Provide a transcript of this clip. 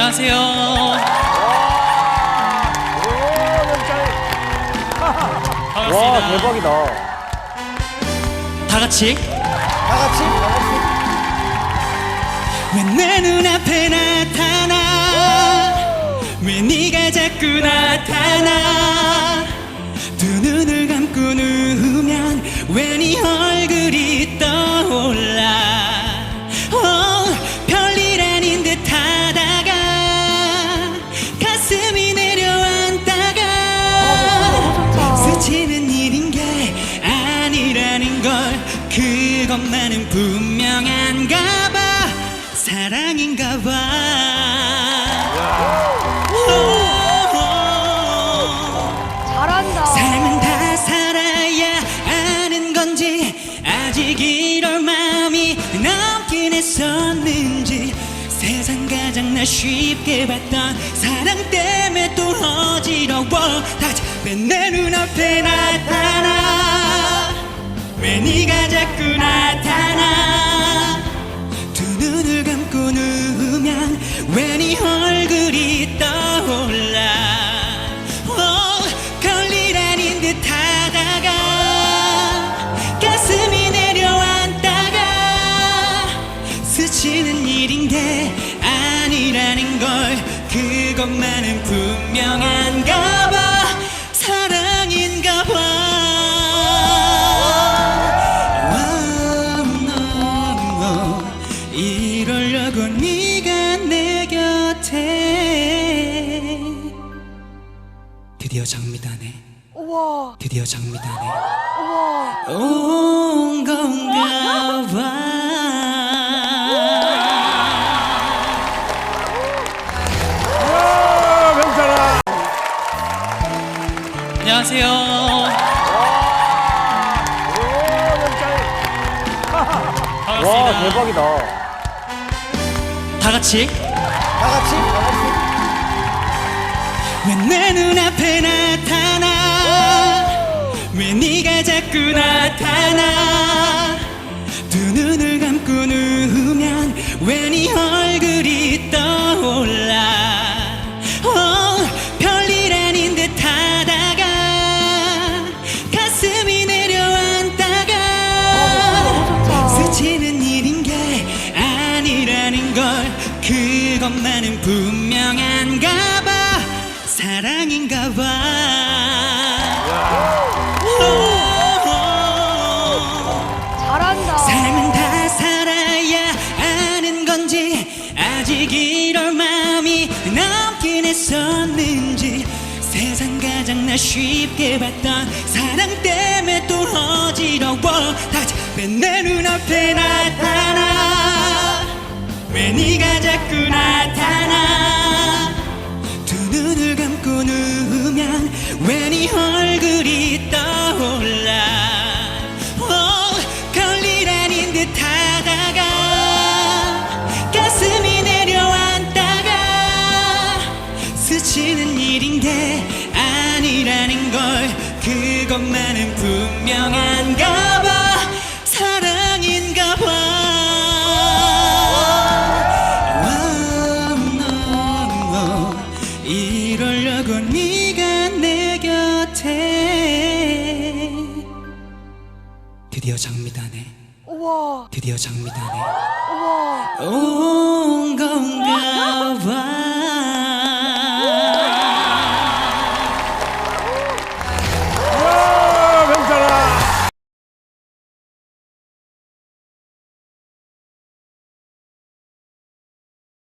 안녕하세요. 반갑습니다. 와 대박이다. 다 같이. 다 같이. 왜 내 눈앞에 나타나? 왜 네가 자꾸 나타나? 두 눈을 감고 누우면 왜네 얼 아니라는 걸 그것만은 분명한가 봐. 사랑인가 봐. 오, 잘한다. 삶은 다 살아야 아는 건지 아직 이럴 마음이 남긴 했었는지 세상 가장 나 쉽게 봤던 사랑 때문에 또 어지러워. 다시 왜내 눈앞 일인 게 아니라는 걸 그것만은 분명한가 봐. 사랑인가 봐. 와, 이러려고 네가 내 곁에. 드디어 장미다네. 드디어 장미다네 안녕하세요. 와 반갑습니다. 대박이다. 다 같이? 다 같이? 다 같이. 왜 내 눈앞에 나타나? 왜 네가 자꾸 나타나 아니라는 걸 그것만은 분명한가 봐. 사랑인가 봐. 오, 잘한다. 삶은 다 살아야 아는 건지 아직 이럴 마음이 남긴 했었는지 세상 가장 나 쉽게 봤던 사랑 때문에 또 어지러워. 다시 왜 내 눈앞에 나타 네 얼굴이 떠올라. 어, 별일 아닌 듯 하다가 가슴이 내려앉다가 스치는 일인 게 아니라는 걸 그것만은 분명한 드디어 장미다네. 우와, 드디어 장미다네. 우와.